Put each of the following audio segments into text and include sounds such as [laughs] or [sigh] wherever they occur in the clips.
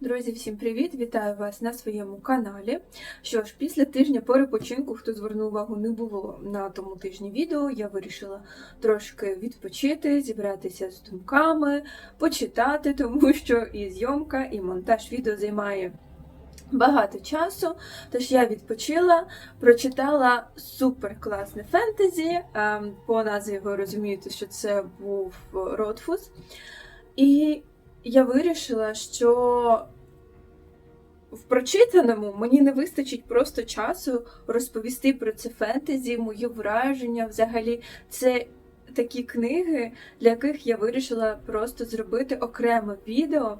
Друзі, всім привіт! Вітаю вас на своєму каналі. Що ж, після тижня перепочинку, хто звернув увагу, не було на тому тижні відео. Я вирішила трошки відпочити, зібратися з думками, почитати, тому що і зйомка, і монтаж відео займає багато часу. Тож я відпочила, прочитала супер класне фентезі. ем, По назві ви розумієте, що це був Ротфус. І я вирішила, що в прочитаному мені не вистачить просто часу розповісти про це фентезі, мої враження. Взагалі, це такі книги, для яких я вирішила просто зробити окреме відео.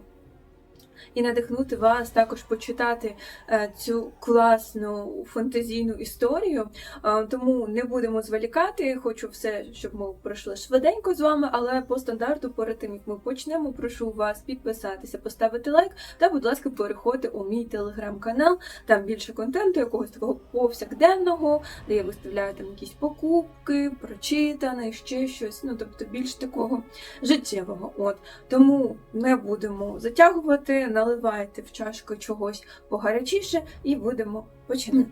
І надихнути вас також почитати е, цю класну фантазійну історію. Е, тому не будемо зволікати. Хочу все, щоб ми пройшли швиденько з вами, але по стандарту, перед тим як ми почнемо, прошу вас підписатися, поставити лайк та, будь ласка, переходьте у мій телеграм-канал. Там більше контенту, якогось такого повсякденного, де я виставляю там якісь покупки, прочитане, ще щось. Ну тобто більш такого життєвого. От тому не будемо затягувати, наливайте в чашку чогось погарячіше і будемо починати.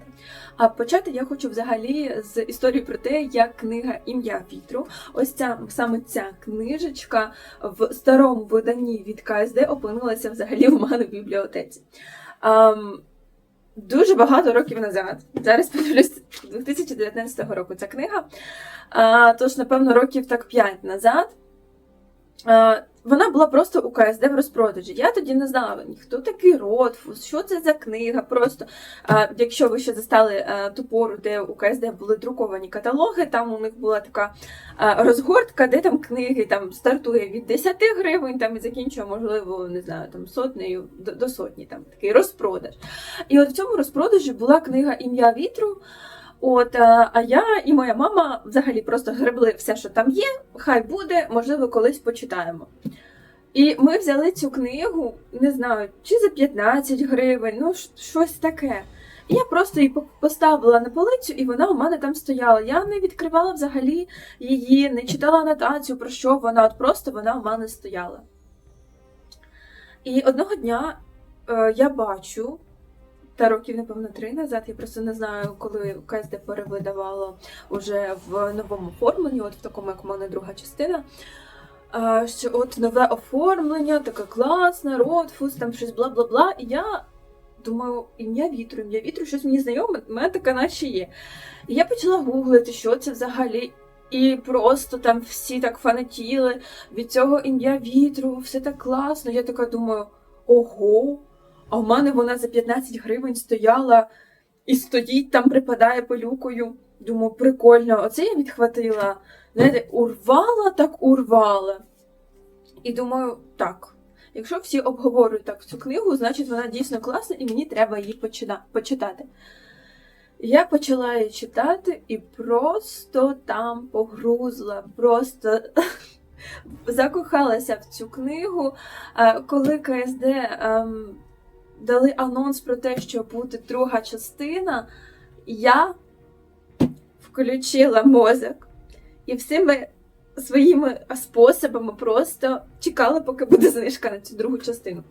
А почати я хочу взагалі з історії про те, як книга Ім'я вітру. Ось ця саме ця книжечка в старому виданні від КСД опинилася взагалі в мене в бібліотеці. Ам, Дуже багато років назад. Зараз подивлюсь 2019 року ця книга. А, тож, напевно, років так 5 назад. А, вона була просто у КСД в розпродажі. Я тоді не знала ні хто такий Ротфус, що це за книга. Просто а, якщо ви ще застали а, ту пору, де у КСД були друковані каталоги, там у них була така а, розгортка, де там книги там стартує від 10 гривень там і закінчує, можливо, не знаю, там сотнею до, до сотні, там такий розпродаж. І от в цьому розпродажі була книга Ім'я вітру. От, а а я і моя мама взагалі просто гребли все, що там є, хай буде, можливо, колись почитаємо. І ми взяли цю книгу, не знаю, чи за 15 гривень, ну щось таке. І я просто її поставила на полицю, і вона у мене там стояла. Я не відкривала взагалі її, не читала анотацію, про що вона, от просто вона у мене стояла. І одного дня е, я бачу, та років, напевно, три назад, я просто не знаю, коли КСД перевидавало уже в новому оформленні, от в такому, як у мене друга частина. Що от нове оформлення, таке класне, Ротфус, там щось бла-бла-бла. І я думаю, ім'я вітру, ім'я вітру, щось мені знайоме, в мене таке наче є. І я почала гуглити, що це взагалі. І просто там всі так фанатіли від цього ім'я вітру, все так класно. Я така думаю, ого, а в мене вона за 15 гривень стояла і стоїть там, припадає пилюкою. Думаю, прикольно. Оце я відхватила. Знаєте, урвала так урвала. І думаю, так. Якщо всі обговорюють так цю книгу, значить вона дійсно класна і мені треба її почитати. Я почала її читати і просто там погрузла, просто [laughs] закохалася в цю книгу. Коли КСД ем, дали анонс про те, що буде друга частина, я включила мозок і всіми своїми способами просто чекала, поки буде знижка на цю другу частину.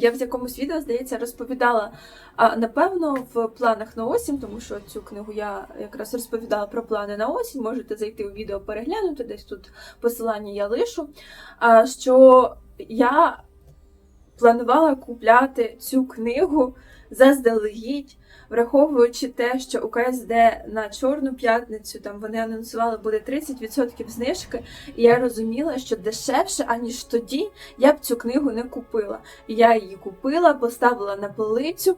Я в якомусь відео, здається, розповідала, напевно, в планах на осінь, тому що цю книгу я якраз розповідала про плани на осінь. Можете зайти у відео переглянути, десь тут посилання я лишу. Що я планувала купляти цю книгу заздалегідь, враховуючи те, що у КСД на Чорну п'ятницю там вони анонсували буде 30% знижки, і я розуміла, що дешевше, аніж тоді, я б цю книгу не купила. Я її купила, поставила на полицю,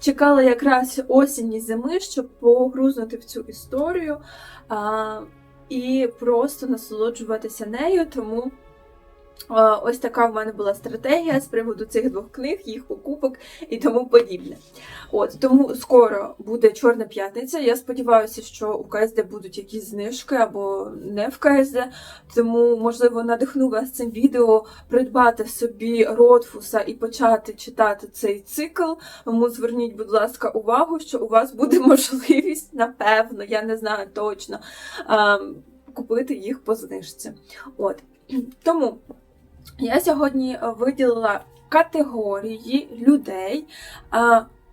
чекала якраз осінні зими, щоб погрузнути в цю історію а, і просто насолоджуватися нею. Тому ось така в мене була стратегія з приводу цих двох книг, їх покупок і тому подібне. От тому скоро буде Чорна п'ятниця. Я сподіваюся, що у КСД будуть якісь знижки або не в КСД. Тому, можливо, надихну вас цим відео придбати собі Ротфуса і почати читати цей цикл. Тому зверніть, будь ласка, увагу, що у вас буде [laughs] можливість, напевно, я не знаю точно, ем, купити їх по знижці. От. Тому я сьогодні виділила категорії людей,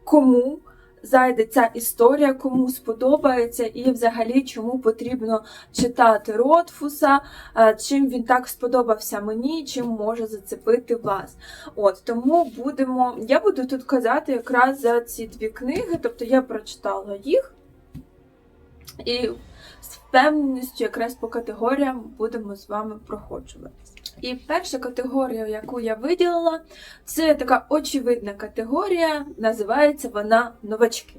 кому зайде ця історія, кому сподобається, і взагалі чому потрібно читати Ротфуса, чим він так сподобався мені, чим може зацепити вас. От тому будемо. Я буду тут казати якраз за ці дві книги, тобто я прочитала їх. І з впевненістю якраз по категоріям будемо з вами проходжуватися. І перша категорія, яку я виділила, це така очевидна категорія, називається вона новачки.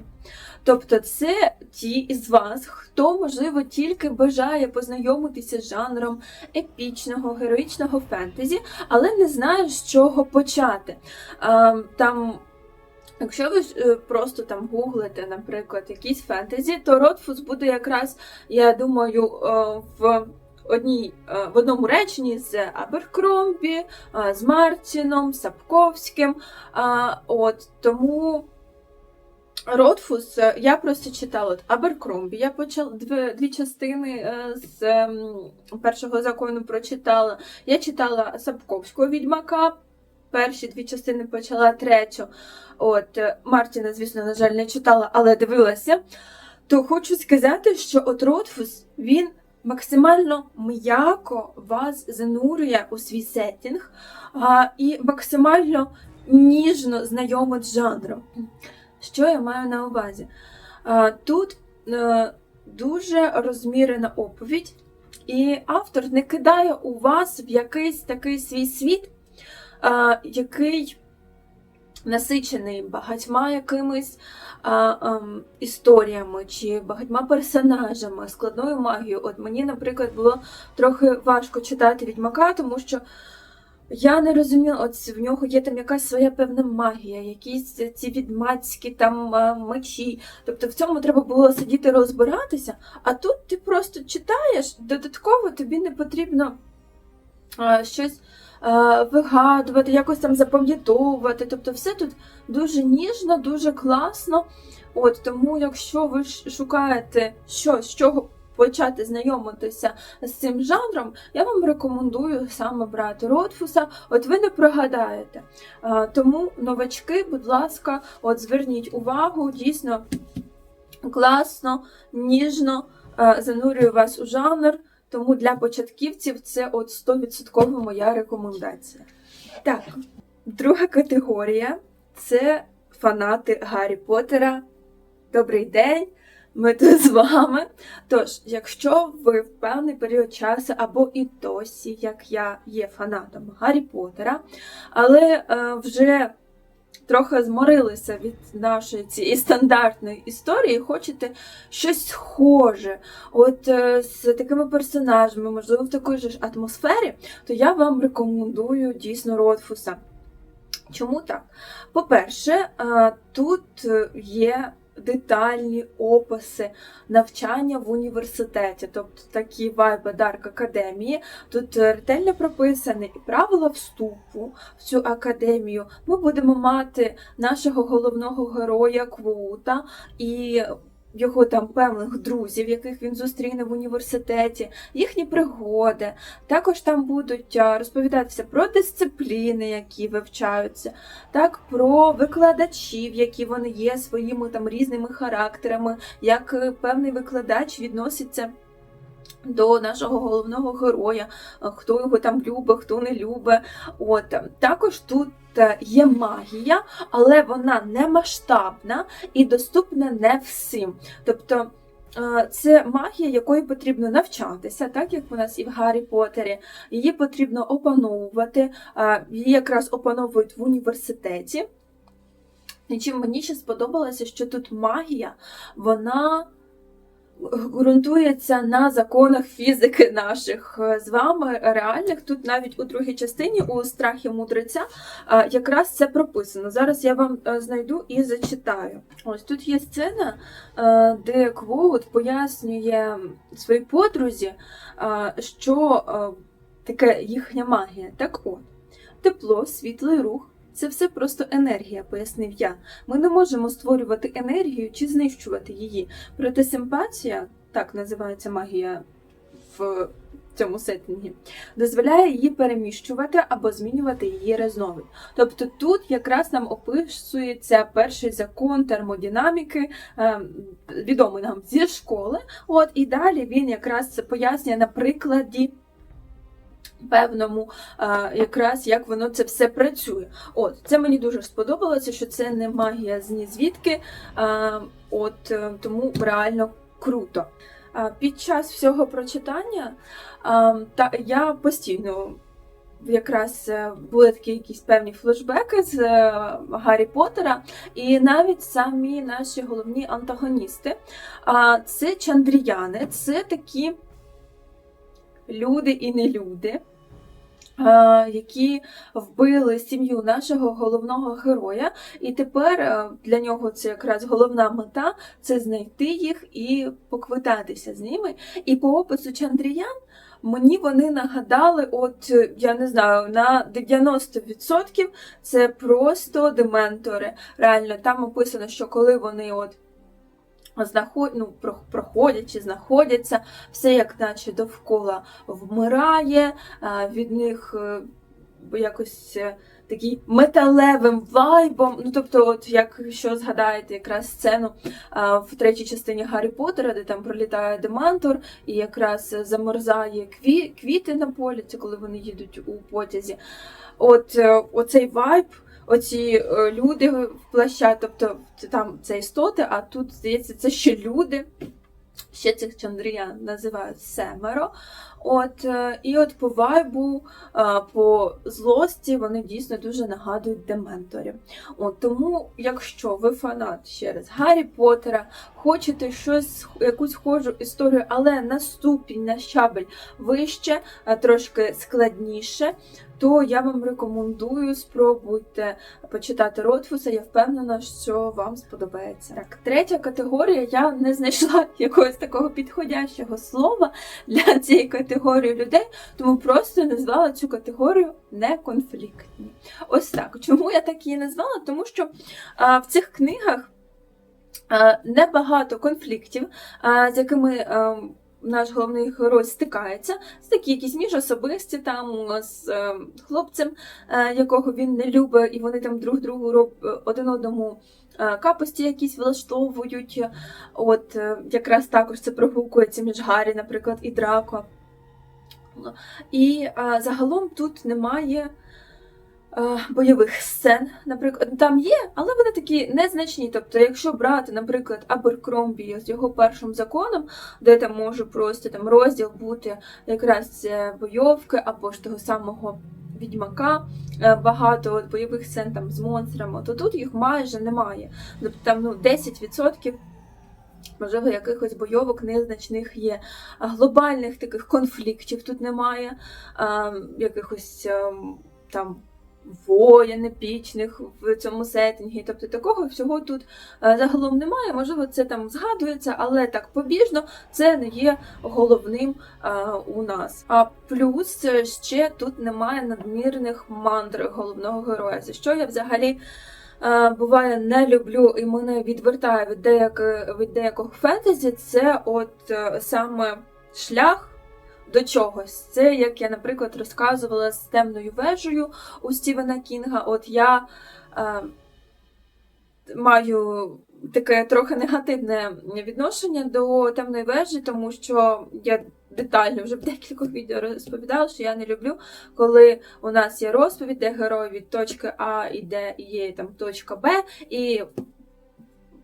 Тобто, це ті із вас, хто, можливо, тільки бажає познайомитися з жанром епічного, героїчного фентезі, але не знає, з чого почати. Там Якщо ви е, просто там гуглите, наприклад, якісь фентезі, то Ротфус буде якраз, я думаю, е, в одній е, в одному реченні з Аберкромбі, е, з Мартіном, Сапковським. От тому. Ротфус, е, я просто читала от Аберкромбі. Я почала дві, дві частини е, з першого закону прочитала. Я читала Сапковського відьмака. Перші дві частини почала третю. От е, Мартіна, звісно, на жаль, не читала, але дивилася. То хочу сказати, що от Ротфус він максимально м'яко вас занурює у свій сеттінг а, і максимально ніжно знайомить з жанром. Що я маю на увазі? А, Тут е, дуже розмірена оповідь, і автор не кидає у вас в якийсь такий свій світ, а, який насичений багатьма якимись а, ем, історіями чи багатьма персонажами, складною магією. От мені, наприклад, було трохи важко читати відьмака, тому що. Я не розуміла, от в нього є там якась своя певна магія, якісь ці відьмацькі там а, мечі. Тобто в цьому треба було сидіти розбиратися, а тут ти просто читаєш, додатково тобі не потрібно а, щось а, вигадувати, якось там запам'ятовувати. Тобто все тут дуже ніжно, дуже класно. От Тому, якщо ви шукаєте щось, з чого почати знайомитися з цим жанром, я вам рекомендую саме брати Ротфуса. От ви не прогадаєте. Тому новачки, будь ласка, от зверніть увагу, дійсно класно, ніжно занурюю вас у жанр. Тому для початківців це от 100% моя рекомендація. Так, друга категорія це фанати Гаррі Поттера. Добрий день! Ми тут з вами. Тож, якщо ви в певний період часу або і досі, як я є фанатом Гаррі Поттера, але е, вже трохи зморилися від нашої цієї стандартної історії, хочете щось схоже, от е, з такими персонажами, можливо, в такій же ж атмосфері, то я вам рекомендую дійсно Ротфуса. Чому так? По-перше, е, тут є детальні описи навчання в університеті, тобто такі вайби Дарк Академії. Тут е, ретельно прописані і правила вступу в цю академію. Ми будемо мати нашого головного героя Квоута і його там певних друзів, яких він зустріне в університеті, їхні пригоди. Також там будуть розповідатися про дисципліни, які вивчаються, так про викладачів, які вони є своїми там різними характерами, як е, певний викладач відноситься. До нашого головного героя, хто його там любить, хто не любить. От також тут е, є магія, але вона не масштабна і доступна не всім. Тобто е, це магія, якої потрібно навчатися, так як у нас і в Гаррі Поттері. Її потрібно опановувати, е, її якраз опановують в університеті. І чим мені ще сподобалося, що тут магія, вона ґрунтується на законах фізики наших е, з вами реальних. Тут навіть у другій частині у страхі мудреця е, якраз це прописано. Зараз я вам е, знайду і зачитаю. Ось тут є сцена, де Квоут пояснює своїй подрузі, що таке їхня магія. Так от, тепло, світлий рух. Це все просто енергія, пояснив я. Ми не можемо створювати енергію чи знищувати її. Проте симпатія, так називається магія в цьому сеттингі, дозволяє її переміщувати або змінювати її різновид. Тобто тут якраз нам описується перший закон термодинаміки, е, відомий нам зі школи. От і далі він якраз це пояснює на прикладі. Певному, якраз як воно це все працює. От це мені дуже сподобалося, що це не магія з ні звідки. е, От е, тому реально круто. Під час всього прочитання та я постійно якраз е, були такі якісь певні флешбеки з е, Гаррі Поттера, і навіть самі наші головні антагоністи. Це чандріяни, це такі люди і не люди. е, Які вбили сім'ю нашого головного героя, і тепер е, для нього це якраз головна мета це знайти їх і поквитатися з ними. І по опису Чандріян мені вони нагадали, от е, я не знаю, на 90% це просто дементори. Реально, там описано, що коли вони от знаход... ну, проходять чи знаходяться, все як наче довкола вмирає, від них е, якось. е, Такий металевим вайбом, ну тобто, от якщо згадаєте якраз сцену в третій частині Гаррі Поттера, де там пролітає Демантор і якраз замерзає кві... квіти на полі, це коли вони їдуть у потязі. От е, оцей вайб, оці е, люди в плаща, тобто там це істоти, а тут здається, це ще люди. Ще цих чандріян називають семеро. От, е, і от по вайбу, е, по злості вони дійсно дуже нагадують дементорів. От, тому, якщо ви фанат ще раз Гаррі Поттера, хочете щось, якусь схожу історію, але на ступінь, на щабель вище, трошки складніше, то я вам рекомендую спробуйте почитати Ротфуса. Я впевнена, що вам сподобається. Так, третя категорія. Я не знайшла [laughs] якогось такого підходящого слова для [laughs] цієї категорії людей, тому просто назвала цю категорію неконфліктні. Ось так. Чому я так її назвала? Тому що а, в цих книгах небагато конфліктів, з якими. А, наш головний герой стикається з такі якісь міжособисті там з е, хлопцем, е, якого він не любить, і вони там друг другу роб, один одному е, капості якісь влаштовують. От якраз також це прогулкується між Гаррі, наприклад, і Драко. І е, загалом тут немає бойових сцен. Наприклад, там є, але вони такі незначні. Тобто, якщо брати, наприклад, Аберкромбі з його першим законом, де там може просто там розділ бути якраз е, бойовки або ж того самого. Відьмака е, багато от, бойових сцен там з монстрами, то тут їх майже немає. Тобто там ну, 10% можливо якихось бойовок незначних є. Глобальних таких конфліктів тут немає, а, якихось а, там воєн епічних в цьому сеттингі. Тобто такого всього тут загалом немає. Можливо, це там згадується, але так побіжно це не є головним а, у нас. А плюс е, ще тут немає надмірних мандр головного героя, за що я взагалі. е, Буває, не люблю і мене відвертає від, деяки, від деякого фентезі, це от е, саме шлях до чогось. Це як я, наприклад, розказувала з темною вежею у Стівена Кінга. От я е, маю таке трохи негативне відношення до темної вежі, тому що я детально вже [laughs] в декількох відео розповідала, що я не люблю, коли у нас є розповідь, де герой від точки А іде і є там точка Б, і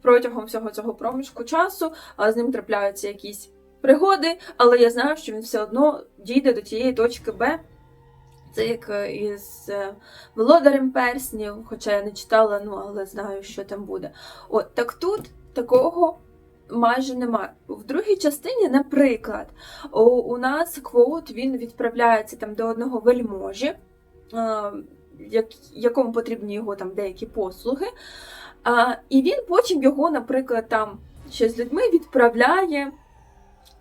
протягом всього цього проміжку часу з ним трапляються якісь пригоди, але я знаю, що він все одно дійде до тієї точки Б. Це як е, із е, Володарем перснів, хоча я не читала, ну але знаю, що там буде. От так тут такого майже немає. В другій частині, наприклад, у, нас квоут він відправляється там до одного вельможі, е, як, якому потрібні його там деякі послуги. І він потім його, наприклад, там ще з людьми відправляє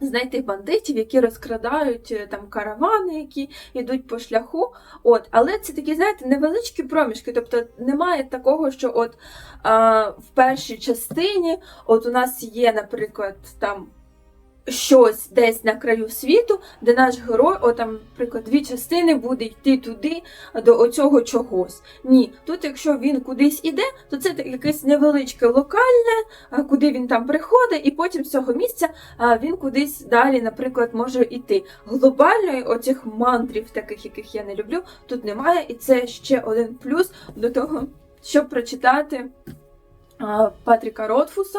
знайти бандитів, які розкрадають е, там каравани, які йдуть по шляху. От, але це такі, знаєте, невеличкі проміжки. Тобто немає такого, що от а, в першій частині от у нас є, наприклад, там щось десь на краю світу, де наш герой, о там, наприклад, дві частини буде йти туди до оцього чогось. Ні, тут, якщо він кудись іде, то це якесь невеличке локальне, куди він там приходить, і потім з цього місця він кудись далі, наприклад, може йти. Глобальної оцих мандрів, таких, яких я не люблю, тут немає, і це ще один плюс до того, щоб прочитати. Патріка Ротфуса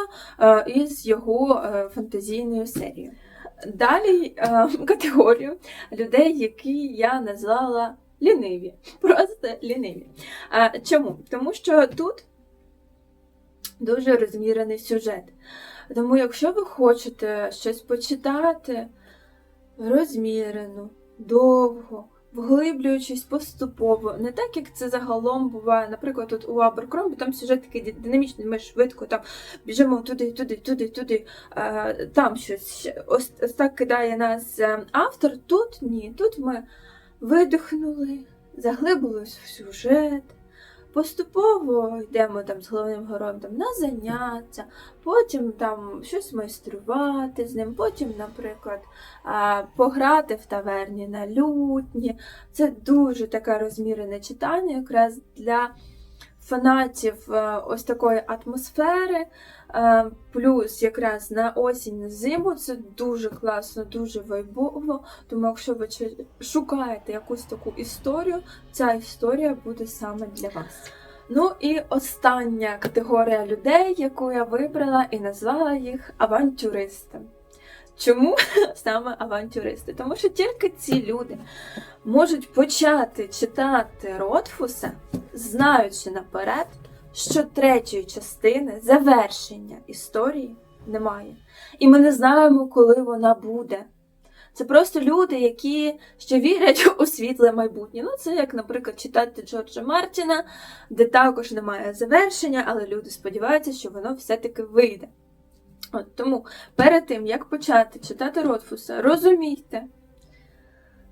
із його е, фантазійною серією. Далі е, [laughs] категорію людей, які я назвала ліниві. Просто ліниві. Чому? Тому що тут дуже розмірений сюжет. Тому, якщо ви хочете щось почитати розмірено, довго, вглиблюючись поступово, не так, як це загалом буває, наприклад, тут у Аберкромбі, там сюжет такий динамічний, ми швидко там біжимо туди, туди, туди, туди, а, там щось ось, ось так кидає нас е, автор. Тут ні, тут ми видихнули, заглибились в сюжет. Поступово йдемо там з головним героєм там, на заняття, потім там щось майструвати з ним, потім, наприклад, пограти в таверні на лютні. Це дуже таке розмірене читання, якраз для фанатів е, ось такої атмосфери. Е, Плюс якраз на осінь, на зиму це дуже класно, дуже вайбово. Тому якщо ви шукаєте якусь таку історію, ця історія буде саме для вас. Ну і остання категорія людей, яку я вибрала і назвала їх авантюристами. Чому [laughs] саме авантюристи? Тому що тільки ці люди можуть почати читати Ротфуса, знаючи наперед, що третьої частини завершення історії немає. І ми не знаємо, коли вона буде. Це просто люди, які ще вірять у світле майбутнє. Ну, це як, наприклад, читати Джорджа Мартіна, де також немає завершення, але люди сподіваються, що воно все-таки вийде. От тому перед тим, як почати читати Ротфуса, розумійте,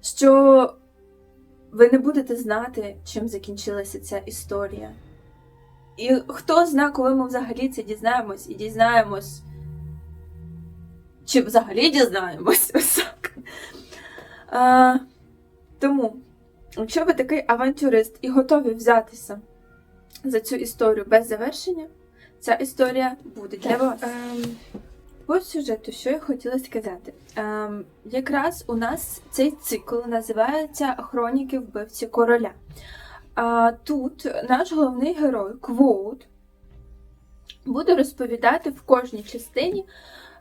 що ви не будете знати, чим закінчилася ця історія. І хто зна, коли ми взагалі це дізнаємось і дізнаємось, чи взагалі дізнаємось [laughs] ось. А, тому, якщо ви такий авантюрист і готові взятися за цю історію без завершення, ця історія буде для вас. Ем, по сюжету, що я хотіла сказати. Ем, якраз у нас цей цикл називається Хроніки вбивці короля. А тут наш головний герой Квоут буде розповідати в кожній частині.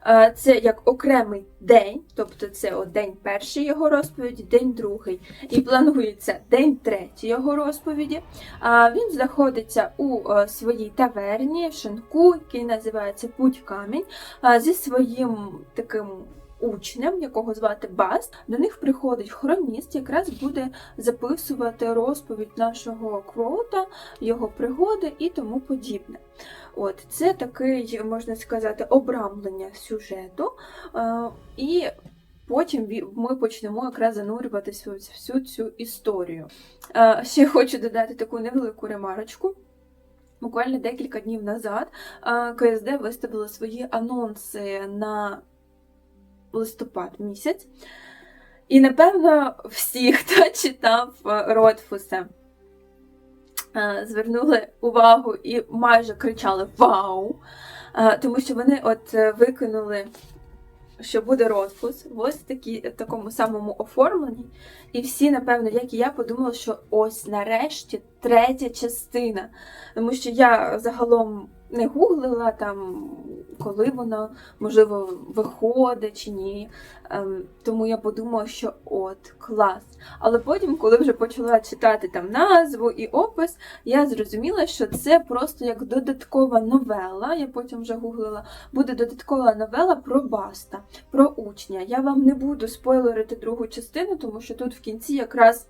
Е, Це як окремий день, тобто це от день перший його розповіді, день другий. І планується день третій його розповіді. Він знаходиться у е, своїй таверні в шинку, який називається Путь Камінь, а, зі своїм таким учнем, якого звати Бас. До них приходить хроніст, якраз буде записувати розповідь нашого квота, його пригоди і тому подібне. От це такий, можна сказати, обрамлення сюжету. е, І потім ми почнемо якраз занурюватися в всю цю історію. Е, Ще хочу додати таку невелику ремарочку. Буквально декілька днів назад е, КСД виставила свої анонси на листопад місяць. І, напевно, всі, [laughs] хто читав е, Ротфуса, е, звернули увагу і майже кричали Вау! Е, Тому що вони от викинули, що буде Ротфус в ось такі, такому самому оформленні. І всі, напевно, як і я, подумали, що ось нарешті третя частина. Тому що я загалом не гуглила там, коли воно можливо виходить чи ні. Ем, тому я подумала, що от клас. Але потім, коли вже почала читати там назву і опис, я зрозуміла, що це просто як додаткова новела. Я потім вже гуглила, буде додаткова новела про Баста, про учня. Я вам не буду спойлерити другу частину, тому що тут в кінці якраз.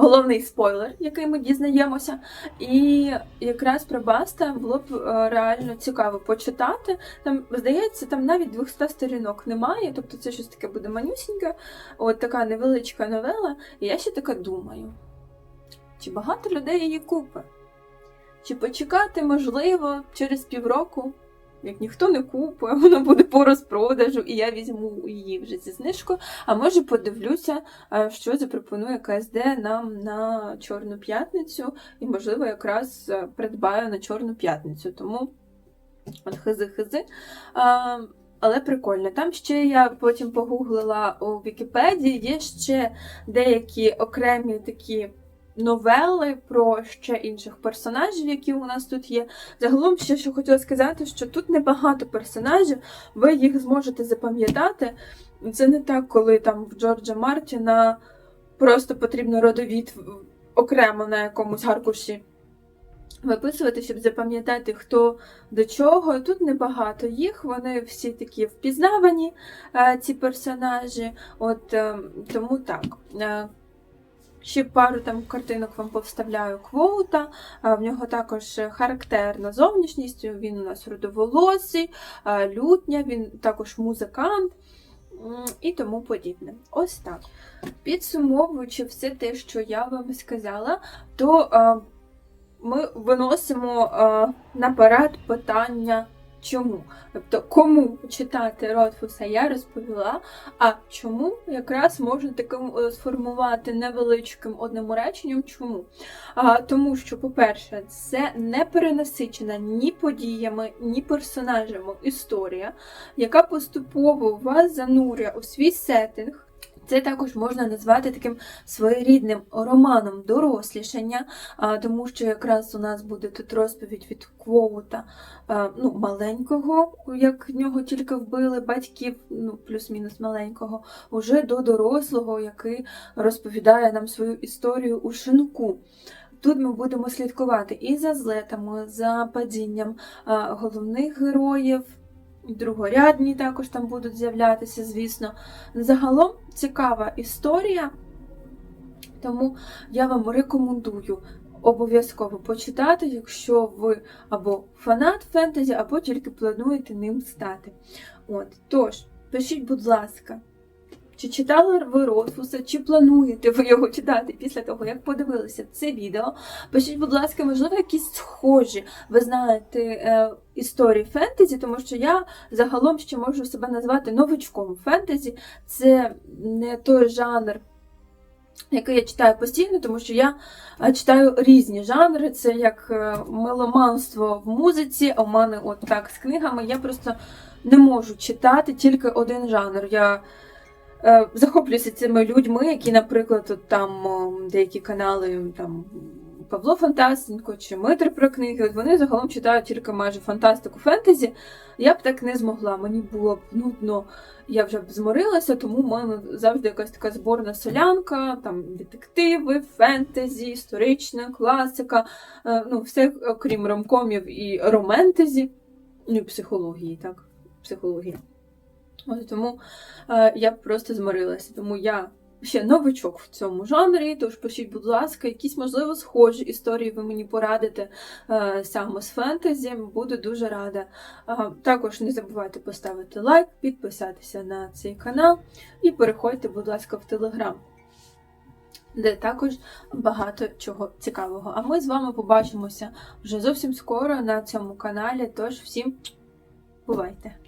Головний спойлер, який ми дізнаємося, і якраз про Баста було б е, реально цікаво почитати. Там, здається, там навіть 200 сторінок немає, тобто це щось таке буде манюсіньке, от така невеличка новела. І я ще така думаю, чи багато людей її купить? Чи почекати, можливо, через півроку як ніхто не купує, [laughs] вона буде по розпродажу, і я візьму її вже зі знижкою. А може подивлюся, що запропонує КСД нам на Чорну п'ятницю, і, можливо, якраз придбаю на Чорну п'ятницю. Тому от хизи-хизи. Але прикольно. Там ще я потім погуглила у Вікіпедії, є ще деякі окремі такі новели про ще інших персонажів, які у нас тут є. Загалом, ще що хотіла сказати, що тут небагато персонажів, ви їх зможете запам'ятати. Це не так, коли там в Джорджа Мартіна просто потрібно родовід окремо на якомусь гаркуші виписувати, щоб запам'ятати, хто до чого. Тут небагато їх, вони всі такі впізнавані, е, ці персонажі. От е, тому так. Ще пару там картинок вам повставляю квоута. В нього також характерна зовнішність. Він у нас рудоволосий, лютня, він також музикант і тому подібне. Ось так. Підсумовуючи все те, що я вам сказала, то ми виносимо наперед питання. Чому? Тобто, кому читати Ротфуса я розповіла, а чому якраз можна таким е, сформувати невеличким одним реченням. Чому? А, тому що, по-перше, це не перенасичена ні подіями, ні персонажами історія, яка поступово вас занурює у свій сеттинг. Це також можна назвати таким своєрідним романом дорослішання, тому що якраз у нас буде тут розповідь від Квоута, ну, маленького, як нього тільки вбили батьків, ну, плюс-мінус маленького, уже до дорослого, який розповідає нам свою історію у шинку. Тут ми будемо слідкувати і за злетами, за падінням головних героїв. Другорядні також там будуть з'являтися, звісно. Загалом цікава історія, тому я вам рекомендую обов'язково почитати, якщо ви або фанат фентезі, або тільки плануєте ним стати. От, Тож, пишіть, будь ласка, чи читали ви Ротфуса, чи плануєте ви його читати після того, як подивилися це відео? Пишіть, будь ласка, можливо, якісь схожі, ви знаєте, е, історії фентезі, тому що я загалом ще можу себе назвати новичком фентезі. Це не той жанр. Який я читаю постійно, тому що я е, читаю різні жанри. Це як е, меломанство в музиці, а в мене от так з книгами. Я просто не можу читати тільки один жанр. Я захоплююся цими людьми, які, наприклад, от там деякі канали там. Павло Фантастенко чи Митр про книги, от вони загалом читають тільки майже фантастику фентезі. Я б так не змогла, мені було б нудно, я вже б зморилася, тому в мене завжди якась така зборна солянка, там детективи, фентезі, історична класика, е, ну, все окрім ромкомів і роментезі, ну і психології, так, психології. От тому е, я просто зморилася. Тому я ще новичок в цьому жанрі, тож пишіть, будь ласка, якісь, можливо, схожі історії ви мені порадите е, саме з фентезі. Буду дуже рада. Е, також не забувайте поставити лайк, підписатися на цей канал і переходьте, будь ласка, в Телеграм. Де також багато чого цікавого. А ми з вами побачимося вже зовсім скоро на цьому каналі. Тож всім бувайте!